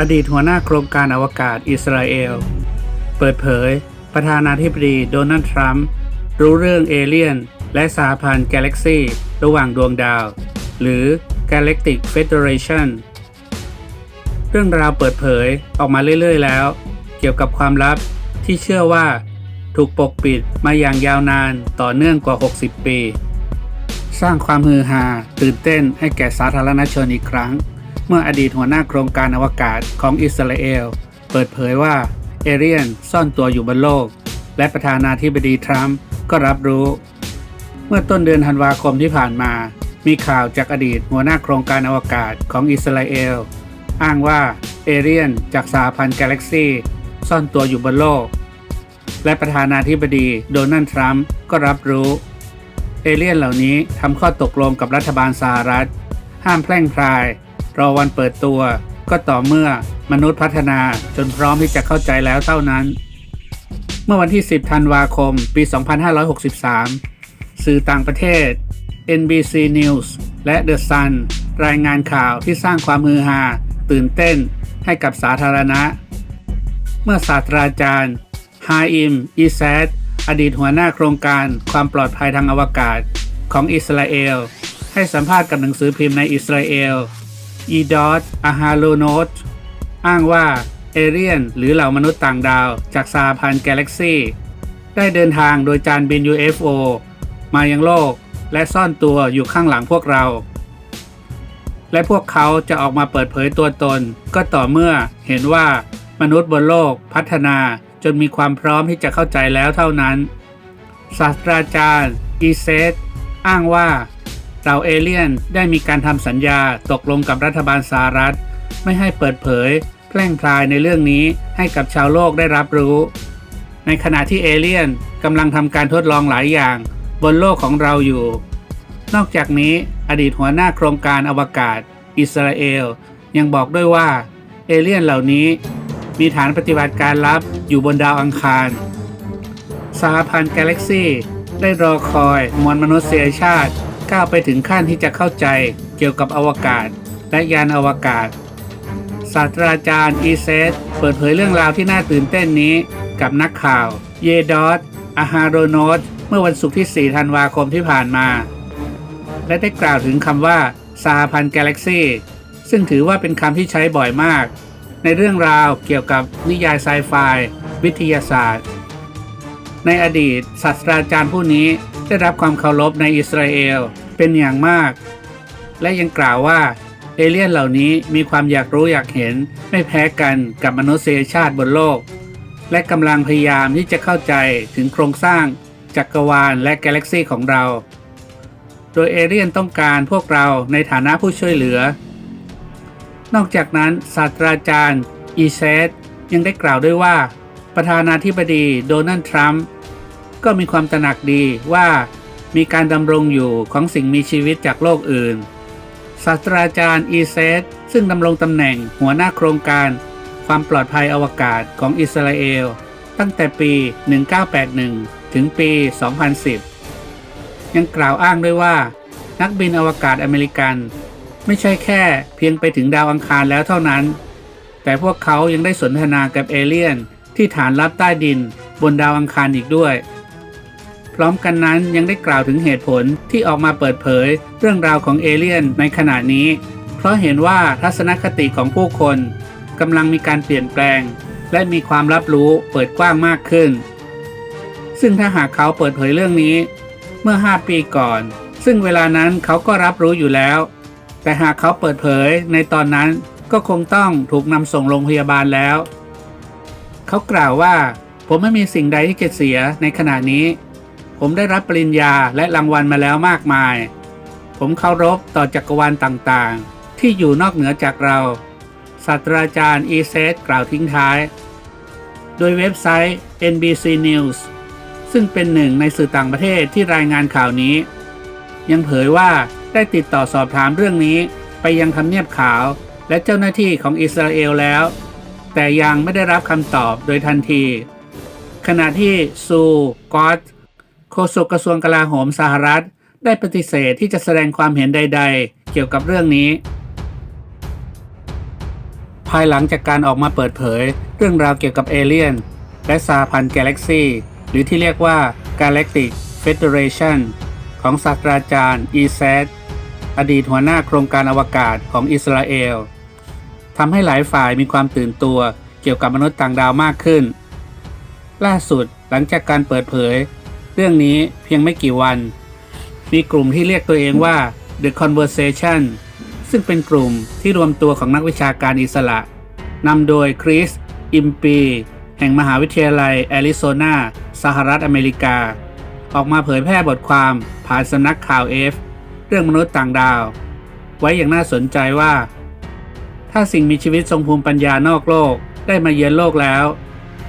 อดีตหัวหน้าโครงการอวกาศอิสราเอล เปิดเผย ประธานาธิบดีโดนัลด์ทรัมป์รู้เรื่องเอเลี่ยน และสหพันธ์กาแล็กซีระหว่างดวงดาว หรือ Galactic Federation เรื่องราวเปิดเผยออกมาเรื่อย ๆ แล้ว เกี่ยวกับความลับที่เชื่อว่า ถูกปกปิดมาอย่างยาวนานต่อเนื่องกว่า 60 ปี สร้างความฮือฮาตื่นเต้นให้แก่สาธารณชนอีกครั้ง เมื่ออดีตหัวหน้าโครงการอวกาศของอิสราเอล เปิดเผยว่าเอเรียนซ่อนตัวอยู่บนโลก และประธานาธิบดีทรัมป์ก็รับรู้ เมื่อต้นเดือนธันวาคมที่ผ่านมา มีข่าวจากอดีตหัวหน้าโครงการอวกาศของอิสราเอล อ้างว่าเอเรียนจากสหพันธ์กาแล็กซีซ่อนตัวอยู่บนโลก และประธานาธิบดีโดนัลด์ทรัมป์ก็รับรู้ เอเลี่ยนเหล่านี้ทำข้อตกลงกับรัฐบาลสหรัฐ ห้ามแพร่งพราย รอวันเปิดตัว ก็ต่อเมื่อมนุษย์พัฒนาจนพร้อมที่จะเข้าใจแล้วเท่านั้น เมื่อวันที่ 10 ธันวาคม ปี 2563 สื่อต่างประเทศ NBC News และ The Sun รายงานข่าวที่สร้างความฮือฮาตื่นเต้นให้กับสาธารณะ เมื่อศาสตราจารย์ฮาอิมอีแซดอดีตหัวหน้าโครงการความปลอดภัยทางอวกาศของอิสราเอล ให้สัมภาษณ์กับหนังสือพิมพ์ในอิสราเอล อีดอตอาฮาโลโนตอ้างว่าเอเรียนหรือเหล่ามนุษย์ต่างดาว จากสหพันธ์กาแล็กซีได้เดินทางโดยจานบิน UFO มายังโลกและซ่อนตัวอยู่ข้างหลังพวกเรา และพวกเขาจะออกมาเปิดเผยตัวตน ก็ต่อเมื่อเห็นว่ามนุษย์บนโลกพัฒนาจนมีความพร้อมที่จะเข้าใจแล้วเท่านั้น ศาสตราจารย์ อีเซตอ้างว่า เราเอเลียนได้มีการทำสัญญาตกลงกับรัฐบาลสหรัฐ ไม่ให้เปิดเผยแพร่งพรายในเรื่องนี้ให้กับชาวโลกได้รับรู้ ในขณะที่เอเลียนกำลังทำการทดลองหลายอย่าง บนโลกของเราอยู่ นอกจากนี้อดีตหัวหน้าโครงการอวกาศ อิสราเอล ยังบอกด้วยว่าเอเลี่ยนเหล่านี้ มีฐานปฏิบัติการลับอยู่บนดาวอังคารสหพันธ์กาแล็กซีได้รอคอยมวลมนุษยชาติ ก้าวไปถึงขั้นที่จะเข้าใจเกี่ยวกับอวกาศ และยานอวกาศ ศาสตราจารย์อีเซตเปิดเผยเรื่องราวที่น่าตื่นเต้นนี้กับนักข่าว เยดอตอาฮาโรโนตเมื่อวันศุกร์ที่ 4 ธันวาคมที่ผ่านมา และได้กล่าวถึงคำว่าสหพันกาแล็กซีซึ่งถือว่าเป็นคำที่ใช้บ่อยมาก ในเรื่องราวเกี่ยวกับนิยายไซไฟวิทยาศาสตร์ ในอดีตศาสตราจารย์ผู้นี้ ได้รับความเคารพในอิสราเอลเป็นอย่างมาก และยังกล่าวว่าเอเลี่ยนเหล่านี้มีความอยากรู้อยากเห็นไม่แพ้กันกับมนุษยชาติบนโลก และกำลังพยายามที่จะเข้าใจถึงโครงสร้างจักรวาลและกาแล็กซีของเรา โดยเอเลี่ยนต้องการพวกเราในฐานะผู้ช่วยเหลือ นอกจากนั้นศาสตราจารย์อีเซตยังได้กล่าวด้วยว่า ประธานาธิบดีโดนัลด์ทรัมป์ ก็มีความตระหนักดีว่ามีการดำรงอยู่ของสิ่งมีชีวิตจากโลกอื่น ศาสตราจารย์อีเซตซึ่งดำรงตำแหน่งหัวหน้าโครงการ ความปลอดภัยอวกาศของอิสราเอล ตั้งแต่ปี 1981 ถึงปี 2010 ยังกล่าวอ้างด้วยว่า นักบินอวกาศอเมริกัน ไม่ใช่แค่เพียงไปถึงดาวอังคารแล้วเท่านั้น แต่พวกเขายังได้สนทนากับเอเลี่ยนที่ฐานลับใต้ดินบนดาวอังคารอีกด้วย พร้อมกันนั้นยังได้กล่าวถึงเหตุผลที่ออกมาเปิดเผย เรื่องราวของเอเลี่ยนในขณะนี้ เพราะเห็นว่าทัศนคติของผู้คนกำลังมีการเปลี่ยนแปลง และมีความรับรู้เปิดกว้างมากขึ้น ซึ่งถ้าหากเขาเปิดเผยเรื่องนี้ เมื่อ 5 ปีก่อน ซึ่งเวลานั้นเขาก็รับรู้อยู่แล้ว แต่หากเขาเปิดเผยในตอนนั้นก็คงต้องถูกนำส่งโรงพยาบาลแล้ว เขากล่าวว่า ผมไม่มีสิ่งใดที่จะเสียในขณะนี้ ผมได้รับปริญญาและรางวัลมาแล้วมากมาย ผมเคารพต่อจักรวาลต่างๆ ที่อยู่นอกเหนือจากเรา ศาสตราจารย์อีเซตกล่าวทิ้งท้าย โดยเว็บไซต์ NBC News ซึ่งเป็นหนึ่งในสื่อต่างประเทศที่รายงานข่าวนี้ ยังเผยว่าได้ติดต่อสอบถามเรื่องนี้ไปยังทำเนียบขาวและเจ้าหน้าที่ของอิสราเอลแล้ว แต่ยังไม่ได้รับคำตอบโดยทันที ขณะที่ซูกอต โฆษกกระทรวงกลาโหมสหรัฐ ได้ปฏิเสธที่จะแสดงความเห็นใด ๆ เกี่ยวกับเรื่องนี้ ภายหลังจากการออกมาเปิดเผย เรื่องราวเกี่ยวกับเอเลี่ยน และสาพันธ์กาแล็กซีหรือที่เรียกว่า Galactic Federation ของศาสตราจารย์อีแซดอดีตหัวหน้าโครงการอวกาศของอิสราเอลทำให้หลายฝ่ายมีความตื่นตัวเกี่ยวกับมนุษย์ต่างดาวมากขึ้น ล่าสุดหลังจากการเปิดเผย เรื่องนี้เพียงไม่กี่วัน มีกลุ่มที่เรียกตัวเองว่า The Conversation ซึ่งเป็นกลุ่มที่รวมตัวของนักวิชาการอิสระนำโดยคริส อิมปี แห่งมหาวิทยาลัยแอริโซนาสหรัฐอเมริกา ออกมาเผยแพร่บทความผ่านสำนักข่าวเอฟเรื่องมนุษย์ต่างดาว ไว้อย่างน่าสนใจว่า ถ้าสิ่งมีชีวิตทรงภูมิปัญญานอกโลกได้มาเยือนโลกแล้ว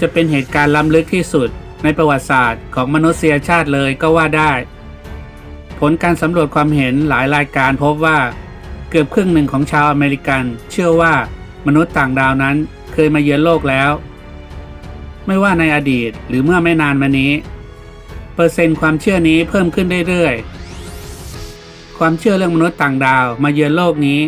จะเป็นเหตุการณ์ล้ำลึกที่สุด ในประวัติศาสตร์ของมนุษยชาติเลยก็ว่าได้ ผลการสำรวจความเห็นหลายรายการพบว่า เกือบครึ่งหนึ่งของชาวอเมริกัน เชื่อว่ามนุษย์ต่างดาวนั้นเคยมาเยือนโลกแล้ว ไม่ว่าในอดีตหรือเมื่อไม่นานมานี้ เปอร์เซ็นต์ความเชื่อนี้เพิ่มขึ้นเรื่อยๆ ความเชื่อเรื่องมนุษย์ต่างดาวมาเยือนโลกนี้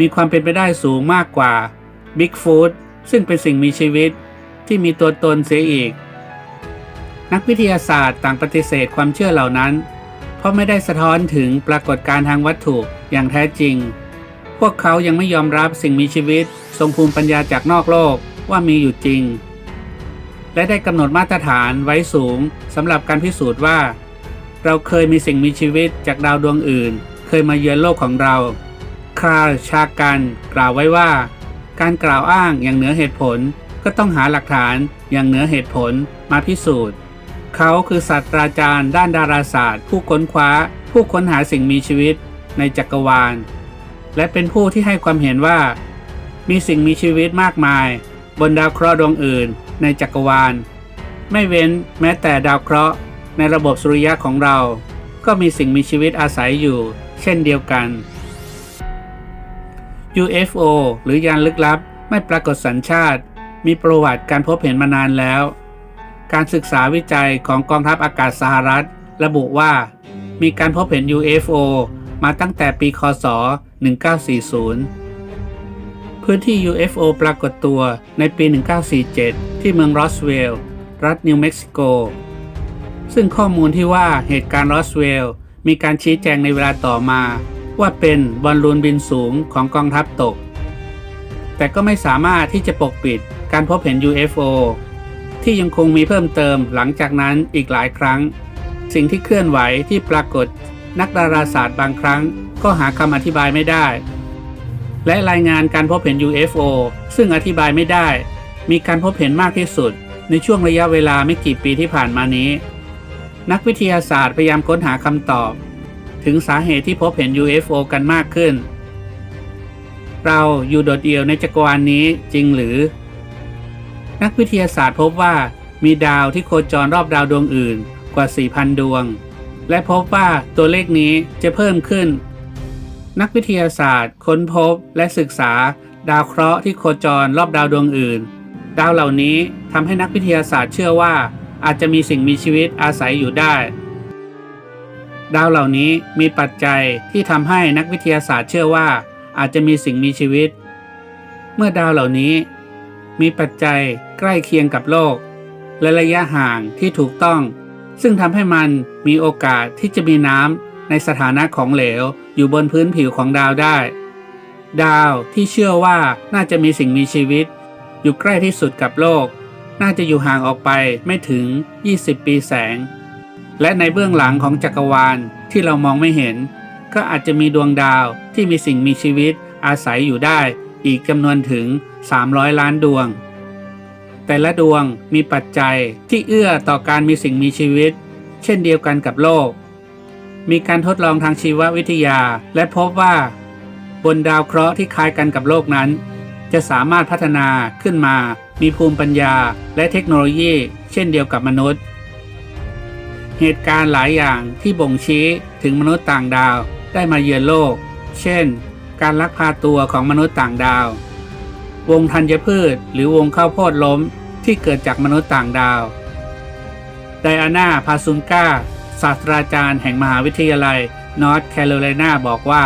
มีความเป็นไปได้สูงมากกว่าบิ๊กฟูดซึ่งเป็นสิ่งมีชีวิตที่มีตัวตนเสียอีก นักวิทยาศาสตร์ต่างปฏิเสธความเชื่อเหล่านั้น เพราะไม่ได้สะท้อนถึงปรากฏการณ์ทางวัตถุอย่างแท้จริง พวกเขายังไม่ยอมรับสิ่งมีชีวิต ทรงภูมิปัญญาจากนอกโลกว่ามีอยู่จริง และได้กำหนดมาตรฐานไว้สูงสำหรับการพิสูจน์ว่า เราเคยมีสิ่งมีชีวิตจากดาวดวงอื่น เคยมาเยือนโลกของเรา คราร์ชากันกล่าวไว้ว่า การกล่าวอ้างอย่างเหนือเหตุผลก็ต้องหาหลักฐานอย่างเหนือเหตุผลมาพิสูจน์ เขาคือศาสตราจารย์ด้านดาราศาสตร์ ผู้ค้นคว้า ผู้ค้นหาสิ่งมีชีวิตในจักรวาล และเป็นผู้ที่ให้ความเห็นว่า มีสิ่งมีชีวิตมากมาย บนดาวเคราะห์ดวงอื่น ในจักรวาล ไม่เว้นแม้แต่ดาวเคราะห์ ในระบบสุริยะของเรา ก็มีสิ่งมีชีวิตอาศัยอยู่ เช่นเดียวกัน UFO หรือยานลึกลับ ไม่ปรากฏสัญชาติ มีประวัติการพบเห็นมานานแล้ว การศึกษาวิจัยของกองทัพอากาศสหรัฐ ระบุว่า มีการพบเห็น UFO มาตั้งแต่ปีคศ 1940 พื้นที่ UFO ปรากฏตัวในปี 1947 ที่เมืองรอสเวลล์รัฐนิวเม็กซิโก ซึ่งข้อมูลที่ว่าเหตุการณ์รอสเวลล์มีการชี้แจงในเวลาต่อมา ว่าเป็นบอลลูนบินสูงของกองทัพตก แต่ก็ไม่สามารถที่จะปกปิดการพบเห็น UFO ที่ยังคงมีเพิ่มเติมหลังจากนั้นอีกหลายครั้ง สิ่งที่เคลื่อนไหวที่ปรากฏ นักดาราศาสตร์บางครั้ง ก็หาคำอธิบายไม่ได้ และรายงานการพบเห็น UFO ซึ่งอธิบายไม่ได้ มีการพบเห็นมากที่สุด ในช่วงระยะเวลาไม่กี่ปีที่ผ่านมานี้ นักวิทยาศาสตร์พยายามค้นหาคำตอบ ถึงสาเหตุที่พบเห็น UFO กันมากขึ้น เราอยู่โดดเดี่ยวในจักรวาลนนี้จริงหรือ นักวิทยาศาสตร์พบว่ามีดาวที่โคจรรอบดาวดวงอื่นกว่า 4,000 ดวง และพบว่าตัวเลขนี้จะเพิ่มขึ้น นักวิทยาศาสตร์ ค้นพบและศึกษา ดาวเคราะห์ที่โคจรรอบดาวดวงอื่น ดาวเหล่านี้ทำให้นักวิทยาศาสตร์เชื่อว่า อาจจะมีสิ่งมีชีวิตอาศัยอยู่ได้ ดาวเหล่านี้มีปัจจัยที่ทำให้นักวิทยาศาสตร์เชื่อว่า อาจจะมีสิ่งมีชีวิต เมื่อดาวเหล่านี้ มีปัจจัยใกล้เคียงกับโลก และระยะห่างที่ถูกต้อง ซึ่งทำให้มันมีโอกาสที่จะมีน้ำในสถานะของเหลว อยู่บนพื้นผิวของดาวได้ ดาวที่เชื่อว่าน่าจะมีสิ่งมีชีวิต อยู่ใกล้ที่สุดกับโลก น่าจะอยู่ห่างออกไปไม่ถึง 20 ปีแสง และในเบื้องหลังของจักรวาลที่เรามองไม่เห็น ก็อาจจะมีดวงดาวที่มีสิ่งมีชีวิตอาศัยอยู่ได้ อีกจำนวนถึง 300 ล้านดวง แต่ละดวงมีปัจจัยที่เอื้อต่อการมีสิ่งมีชีวิต เช่นเดียวกันกับโลก มีการทดลองทางชีววิทยา และพบว่า บนดาวเคราะห์ที่คล้ายกันกับโลกนั้น จะสามารถพัฒนาขึ้นมา มีภูมิปัญญาและเทคโนโลยี เช่นเดียวกับมนุษย์ เหตุการณ์หลายอย่างที่บ่งชี้ถึงมนุษย์ต่างดาวได้มาเยือนโลก เช่น การลักพาตัวของมนุษย์ต่างดาว วงธัญพืชหรือวงข้าวโพดล้มที่เกิดจากมนุษย์ต่างดาว ไดอาน่า พาซุนกาศาสตราจารย์แห่งมหาวิทยาลัยนอร์ทแคโรไลนาบอกว่า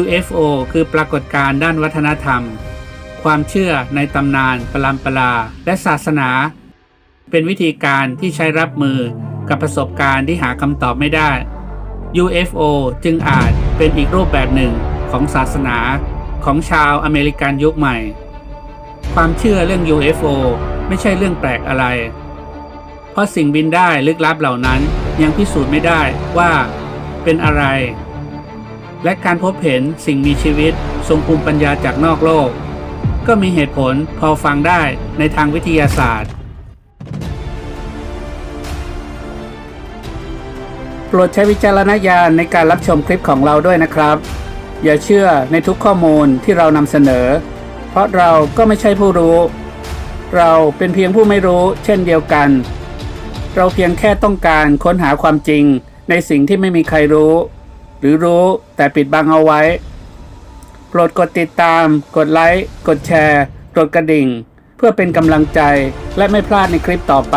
UFO คือปรากฏการณ์ด้านวัฒนธรรม ความเชื่อในตำนานปรามปราและศาสนา เป็นวิธีการที่ใช้รับมือกับประสบการณ์ที่หาคำตอบไม่ได้ UFO จึงอาจ เป็นอีกรูปแบบหนึ่งของศาสนาของชาวอเมริกันยุคใหม่ ความเชื่อเรื่อง UFO ไม่ใช่เรื่องแปลกอะไร เพราะสิ่งบินได้ลึกลับเหล่านั้นยังพิสูจน์ไม่ได้ว่าเป็นอะไร และการพบเห็นสิ่งมีชีวิตทรงภูมิปัญญาจากนอกโลก ก็มีเหตุผลพอฟังได้ในทางวิทยาศาสตร์ โปรดใช้วิจารณญาณในการรับชมคลิปของเราด้วยนะครับ อย่าเชื่อในทุกข้อมูลที่เรานำเสนอ เพราะเราก็ไม่ใช่ผู้รู้ เราเป็นเพียงผู้ไม่รู้เช่นเดียวกัน เราเพียงแค่ต้องการค้นหาความจริงในสิ่งที่ไม่มีใครรู้ หรือรู้แต่ปิดบังเอาไว้ โปรดกดติดตาม กดไลค์กดแชร์กดกระดิ่ง เพื่อเป็นกำลังใจและไม่พลาดในคลิปต่อไป